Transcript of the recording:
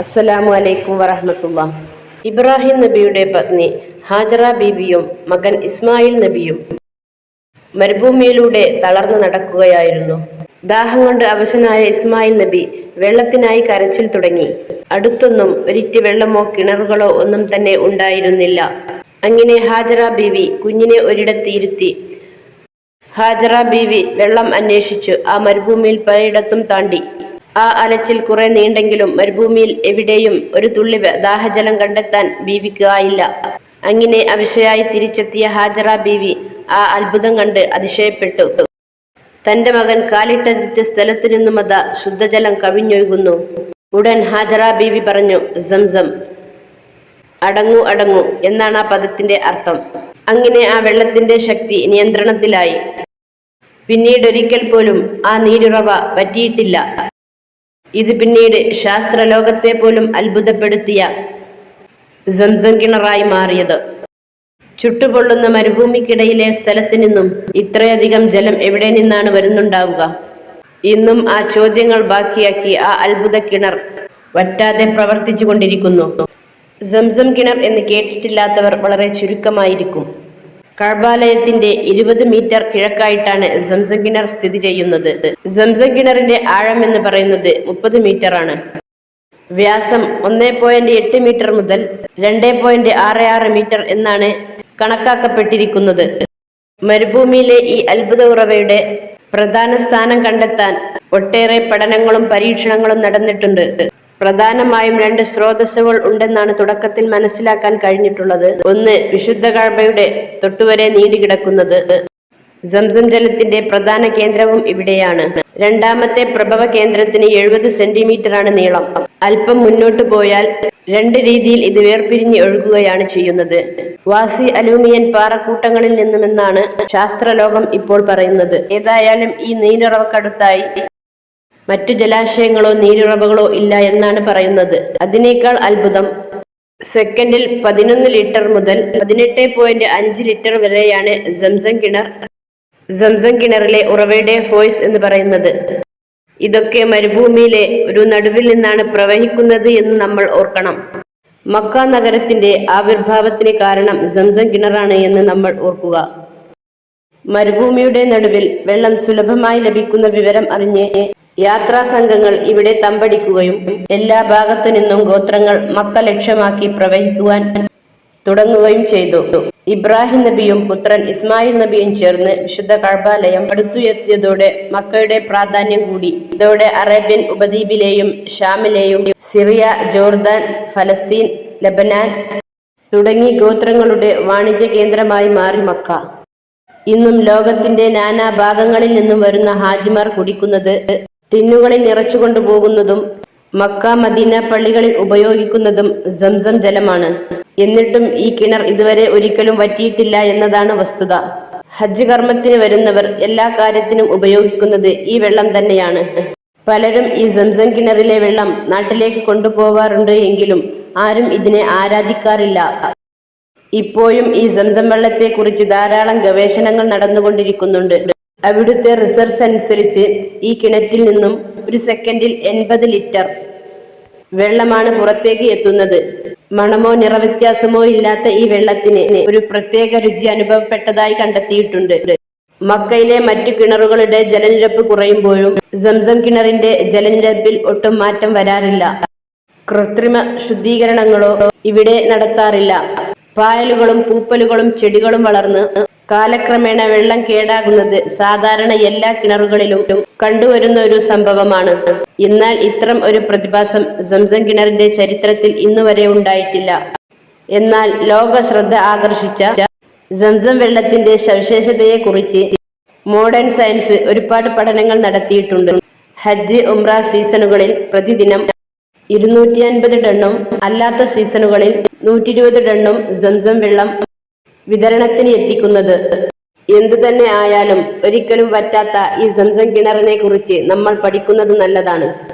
അസ്സലാമു അലൈക്കും വറഹമത്തുള്ള. ഇബ്രാഹിം നബിയുടെ പത്നി ഹാജറ ബീബിയും മകൻ ഇസ്മായിൽ നബിയും മരുഭൂമിയിലൂടെ തളർന്നു നടക്കുകയായിരുന്നു. ദാഹം കൊണ്ട് അവശനായ ഇസ്മായിൽ നബി വെള്ളത്തിനായി കരച്ചിൽ തുടങ്ങി. അടുത്തൊന്നും ഒരിറ്റ് വെള്ളമോ കിണറുകളോ ഒന്നും തന്നെ ഉണ്ടായിരുന്നില്ല. അങ്ങനെ ഹാജറ ബീവി കുഞ്ഞിനെ ഒരിടത്ത് ഇരുത്തി ഹാജറ ബീവി വെള്ളം അന്വേഷിച്ചു ആ മരുഭൂമിയിൽ പലയിടത്തും താണ്ടി. ആ അലച്ചിൽ കുറെ നീണ്ടെങ്കിലും മരുഭൂമിയിൽ എവിടെയും ഒരു തുള്ളി ദാഹജലം കണ്ടെത്താൻ ബീവിക്ക് ആയില്ല അങ്ങനെ അവിഷയായി തിരിച്ചെത്തിയ ഹാജറ ബീവി ആ അത്ഭുതം കണ്ട് അതിശയപ്പെട്ടു. തന്റെ മകൻ കാലിട്ടരിച്ച സ്ഥലത്തു നിന്നും അത ശുദ്ധജലം കവിഞ്ഞൊഴുകുന്നു. ഉടൻ ഹാജറ ബീവി പറഞ്ഞു സംസം അടങ്ങു അടങ്ങു എന്നാണ് ആ പദത്തിന്റെ അർത്ഥം. അങ്ങനെ ആ വെള്ളത്തിന്റെ ശക്തി നിയന്ത്രണത്തിലായി. പിന്നീടൊരിക്കൽ പോലും ആ നീരുറവ പറ്റിയിട്ടില്ല ഇത് പിന്നീട് ശാസ്ത്രലോകത്തെ പോലും അത്ഭുതപ്പെടുത്തിയ സംസം കിണറായി മാറിയത്. ചുട്ടുപൊള്ളുന്ന മരുഭൂമിക്കിടയിലെ സ്ഥലത്ത് നിന്നും ഇത്രയധികം ജലം എവിടെ നിന്നാണ് വരുന്നുണ്ടാവുക? ഇന്നും ആ ചോദ്യങ്ങൾ ബാക്കിയാക്കി ആ അത്ഭുത കിണർ വറ്റാതെ പ്രവർത്തിച്ചു കൊണ്ടിരിക്കുന്നു സംസം കിണർ എന്ന് കേട്ടിട്ടില്ലാത്തവർ വളരെ ചുരുക്കമായിരിക്കും. കഴബാലയത്തിന്റെ ഇരുപത് മീറ്റർ കിഴക്കായിട്ടാണ് കിണർ സ്ഥിതി ചെയ്യുന്നത്. സംസം കിണറിന്റെ ആഴം എന്ന് പറയുന്നത് മുപ്പത് മീറ്റർ ആണ് വ്യാസം ഒന്നേ പോയിന്റ് എട്ട് മീറ്റർ മുതൽ രണ്ടേ പോയിന്റ് ആറ് ആറ് മീറ്റർ എന്നാണ് കണക്കാക്കപ്പെട്ടിരിക്കുന്നത്. മരുഭൂമിയിലെ ഈ അത്ഭുത ഉറവയുടെ പ്രധാന സ്ഥാനം കണ്ടെത്താൻ ഒട്ടേറെ പഠനങ്ങളും പരീക്ഷണങ്ങളും നടന്നിട്ടുണ്ട്. പ്രധാനമായും രണ്ട് സ്രോതസ്സുകൾ ഉണ്ടെന്നാണ് തുടക്കത്തിൽ മനസ്സിലാക്കാൻ കഴിഞ്ഞിട്ടുള്ളത്. ഒന്ന് വിശുദ്ധ കഴബയുടെ തൊട്ടുവരെ നീണ്ടുകിടക്കുന്നത്. സംസം ജലത്തിന്റെ പ്രധാന കേന്ദ്രവും ഇവിടെയാണ്. രണ്ടാമത്തെ പ്രഭവ കേന്ദ്രത്തിന് എഴുപത് സെന്റിമീറ്റർ ആണ് നീളം. അല്പം മുന്നോട്ട് പോയാൽ രണ്ട് രീതിയിൽ ഇത് വേർപിരിഞ്ഞ് ഒഴുകുകയാണ് ചെയ്യുന്നത്. വാസി അലൂമിയൻ പാറക്കൂട്ടങ്ങളിൽ നിന്നുമെന്നാണ് ശാസ്ത്രലോകം ഇപ്പോൾ പറയുന്നത്. ഏതായാലും ഈ നീരുറവക്കടുത്തായി മറ്റു ജലാശയങ്ങളോ നീരുറവകളോ ഇല്ല എന്നാണ് പറയുന്നത്. അതിനേക്കാൾ അത്ഭുതം സെക്കൻഡിൽ പതിനൊന്ന് ലിറ്റർ മുതൽ പതിനെട്ട് പോയിന്റ് അഞ്ച് ലിറ്റർ വരെയാണ് സംസം കിണർ സംസം കിണറിലെ ഉറവയുടെ ഫോയ്സ് എന്ന് പറയുന്നത്. ഇതൊക്കെ മരുഭൂമിയിലെ ഒരു നടുവിൽ നിന്നാണ് പ്രവഹിക്കുന്നത് എന്ന് നമ്മൾ ഓർക്കണം. മക്ക നഗരത്തിന്റെ ആവിർഭാവത്തിന് കാരണം സംസം കിണറാണ് എന്ന് നമ്മൾ ഓർക്കുക. മരുഭൂമിയുടെ നടുവിൽ വെള്ളം സുലഭമായി ലഭിക്കുന്ന വിവരം അറിഞ്ഞ് യാത്രാ സംഘങ്ങൾ ഇവിടെ തമ്പടിക്കുകയും എല്ലാ ഭാഗത്തു നിന്നും ഗോത്രങ്ങൾ മക്ക ലക്ഷ്യമാക്കി പ്രവഹിക്കുവാൻ തുടങ്ങുകയും ചെയ്തു. ഇബ്രാഹിം നബിയും പുത്രൻ ഇസ്മായിൽ നബിയും ചേർന്ന് വിശുദ്ധ കഴബാലയം അടുത്തുയർത്തിയതോടെ മക്കയുടെ പ്രാധാന്യം കൂടി. ഇതോടെ അറേബ്യൻ ഉപദ്വീപിലെയും ഷാമിലെയും സിറിയ ജോർദാൻ ഫലസ്തീൻ ലബനാൻ തുടങ്ങി ഗോത്രങ്ങളുടെ വാണിജ്യ കേന്ദ്രമായി മാറി മക്ക. ഇന്നും ലോകത്തിന്റെ നാനാ ഭാഗങ്ങളിൽ നിന്നും വരുന്ന ഹാജിമാർ കുടിക്കുന്നത് ടിന്നുകളിൽ നിറച്ചുകൊണ്ടു പോകുന്നതും മക്ക മദീന പള്ളികളിൽ ഉപയോഗിക്കുന്നതും സംസം ജലമാണ്. എന്നിട്ടും ഈ കിണർ ഇതുവരെ ഒരിക്കലും വറ്റിയിട്ടില്ല എന്നതാണ് വസ്തുത. ഹജ്ജ് കർമ്മത്തിന് വരുന്നവർ എല്ലാ കാര്യത്തിനും ഉപയോഗിക്കുന്നത് ഈ വെള്ളം തന്നെയാണ്. പലരും ഈ സംസം കിണറിലെ വെള്ളം നാട്ടിലേക്ക് കൊണ്ടുപോവാറുണ്ട് എങ്കിലും ആരും ഇതിനെ ആരാധിക്കാറില്ല. ഇപ്പോഴും ഈ സംസം വെള്ളത്തെ കുറിച്ച് ധാരാളം ഗവേഷണങ്ങൾ നടന്നുകൊണ്ടിരിക്കുന്നുണ്ട്. അവിടുത്തെ റിസർച്ച് അനുസരിച്ച് ഈ കിണറ്റിൽ നിന്നും ഒരു സെക്കൻഡിൽ എൺപത് ലിറ്റർ വെള്ളമാണ് പുറത്തേക്ക് എത്തുന്നത്. മണമോ നിറവ്യത്യാസമോ ഇല്ലാത്ത ഈ വെള്ളത്തിന് ഒരു പ്രത്യേക രുചി അനുഭവപ്പെട്ടതായി കണ്ടെത്തിയിട്ടുണ്ട്. മക്കയിലെ മറ്റു കിണറുകളുടെ ജലനിരപ്പ് കുറയുമ്പോഴും സംസം കിണറിന്റെ ജലനിരപ്പിൽ ഒട്ടും മാറ്റം വരാറില്ല. കൃത്രിമ ശുദ്ധീകരണങ്ങളോ ഇവിടെ നടത്താറില്ല. പായലുകളും പൂപ്പലുകളും ചെടികളും വളർന്ന് കാലക്രമേണ വെള്ളം കേടാകുന്നത് സാധാരണ എല്ലാ കിണറുകളിലും കണ്ടുവരുന്ന ഒരു സംഭവമാണ്. എന്നാൽ ഇത്തരം ഒരു പ്രതിഭാസം സംസം കിണറിന്റെ ചരിത്രത്തിൽ ഇന്നുവരെ ഉണ്ടായിട്ടില്ല. എന്നാൽ ലോക ശ്രദ്ധ ആകർഷിച്ച സംസം വെള്ളത്തിന്റെ സവിശേഷതയെ കുറിച്ച് മോഡേൺ സയൻസ് ഒരുപാട് പഠനങ്ങൾ നടത്തിയിട്ടുണ്ട്. ഹജ്ജ് ഉംറ സീസണുകളിൽ പ്രതിദിനം ഇരുന്നൂറ്റി അൻപത് ടണ്ണും അല്ലാത്ത സീസണുകളിൽ നൂറ്റി ഇരുപത് ടണ്ണും സംസം വെള്ളം വിതരണത്തിന് എത്തിക്കുന്നത്. എന്തുതന്നെ ആയാലും ഒരിക്കലും വറ്റാത്ത ഈ സംസം കിണറിനെ കുറിച്ച് നമ്മൾ പഠിക്കുന്നത് നല്ലതാണ്.